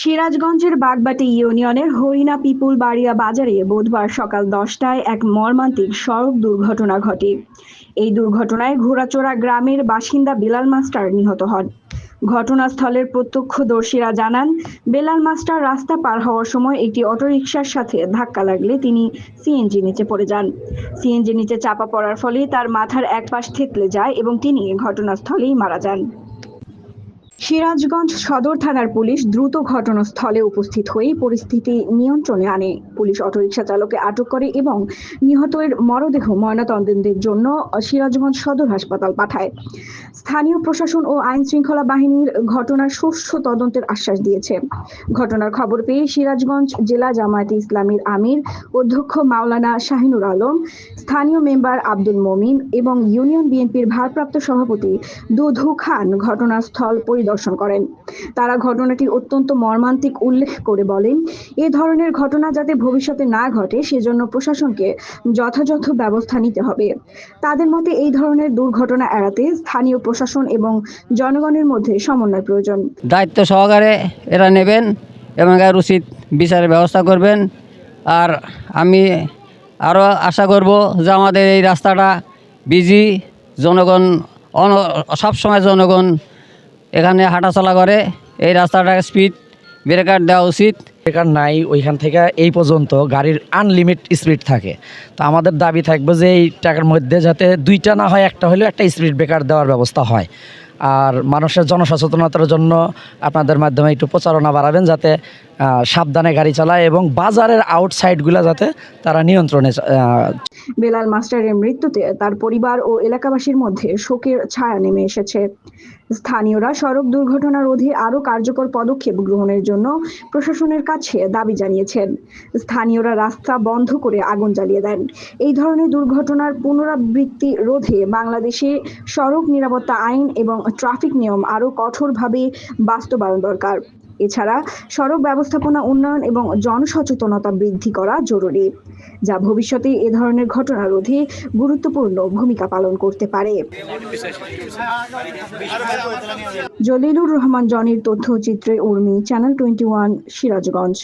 সিরাজগঞ্জের বাগবাটি ইউনিয়নের হরিণা পিপুল বাড়িয়া বাজারে বুধবার সকাল দশটায় এক মর্মান্তিক সড়ক দুর্ঘটনা ঘটে। এই দুর্ঘটনায় ঘোড়াচোরা গ্রামের বাসিন্দা বেলাল মাস্টার নিহত হন। ঘটনাস্থলের প্রত্যক্ষদর্শীরা জানান, বেলাল মাস্টার রাস্তা পার হওয়ার সময় একটি অটোরিকশার সাথে ধাক্কা লাগলে তিনি সিএনজি নিচে পড়ে যান। সিএনজি নিচে চাপা পড়ার ফলে তার মাথার এক পাশ থেতলে যায় এবং তিনি ঘটনাস্থলেই মারা যান। সিরাজগঞ্জ সদর থানার পুলিশ দ্রুত ঘটনাস্থলে উপস্থিত হয়ে পরিস্থিতি নিয়ন্ত্রণে আনে। পুলিশ অটোরিকশা চালককে আটক করে এবং নিহতের মরদেহ ময়নাতদন্তের জন্য সিরাজগঞ্জ সদর হাসপাতাল পাঠায়। স্থানীয় প্রশাসন ও আইন শৃঙ্খলা বাহিনীর ঘটনার সুষ্ঠু তদন্তের আশ্বাস দিয়েছে। ঘটনার খবর পেয়ে সিরাজগঞ্জ জেলা জামায়াতে ইসলামীর আমির, অধ্যক্ষ মাওলানা শাহিনুর আলম, স্থানীয় মেম্বার আব্দুল মমিন এবং ইউনিয়ন বিএনপির ভারপ্রাপ্ত সভাপতি দুধু খান ঘটনাস্থল পরিদর্শন করেন। তারা ঘটনাটি অত্যন্ত মর্মান্তিক উল্লেখ করে বলেন, এ ধরনের ঘটনা যাতে ভবিষ্যতে না ঘটে, সেজন্য প্রশাসনকে যথাযথ ব্যবস্থা নিতে হবে। তাদের মতে, এই ধরনের দুর্ঘটনা এড়াতে স্থানীয় প্রশাসন এবং জনগণের মধ্যে সমন্বয় প্রয়োজন। দায়িত্ব সহকারে এরা নেবেন এবং এর উচিত বিচারের ব্যবস্থা করবেন। আর আমি আরও আশা করব যে আমাদের এই রাস্তাটা বিজি, জনগণ অন, সবসময় জনগণ এখানে হাঁটাচলা করে, এই রাস্তাটা স্পিড ব্রেকার দেওয়া উচিত। ব্রেকার নাই ওইখান থেকে এই পর্যন্ত গাড়ির আনলিমিট স্পিড থাকে। তো আমাদের দাবি থাকবে যে এই টাকার মধ্যে যাতে দুইটা না হয়, একটা হলেও একটা স্পিড ব্রেকার দেওয়ার ব্যবস্থা হয়। আর মানুষের জনসচেতনতার জন্য আপনাদের মাধ্যমে একটু প্রচারণা বাড়াবেন যাতে সাবধানে গাড়ি চালায় এবং বাজারের আউটসাইডগুলো যাতে তারা নিয়ন্ত্রণে বেলাল মাস্টারের মৃত্যুতে তার পরিবার ও এলাকাবাসীর মধ্যে শোকের ছায়া নেমে এসেছে। স্থানীয়রা সড়ক দুর্ঘটনা রোধে আরও কার্যকর পদক্ষেপ গ্রহণের জন্য প্রশাসনের কাছে দাবি জানিয়েছেন। স্থানীয়রা রাস্তা বন্ধ করে আগুন জ্বালিয়ে দেন। এই ধরনের দুর্ঘটনার পুনরাবৃত্তি রোধে বাংলাদেশে সড়ক নিরাপত্তা আইন এবং ট্রাফিক নিয়ম আরও কঠোরভাবে বাস্তবায়ন দরকার। এছাড়া সড়ক ব্যবস্থাপনা উন্নয়ন এবং জনসচেতনতা বৃদ্ধি করা জরুরি, যা ভবিষ্যতে এ ধরনের ঘটনা রোধে গুরুত্বপূর্ণ ভূমিকা পালন করতে পারে। জলিলুর রহমান, জনির তথ্যচিত্রে, Urmi channel twenty one Sirajganj.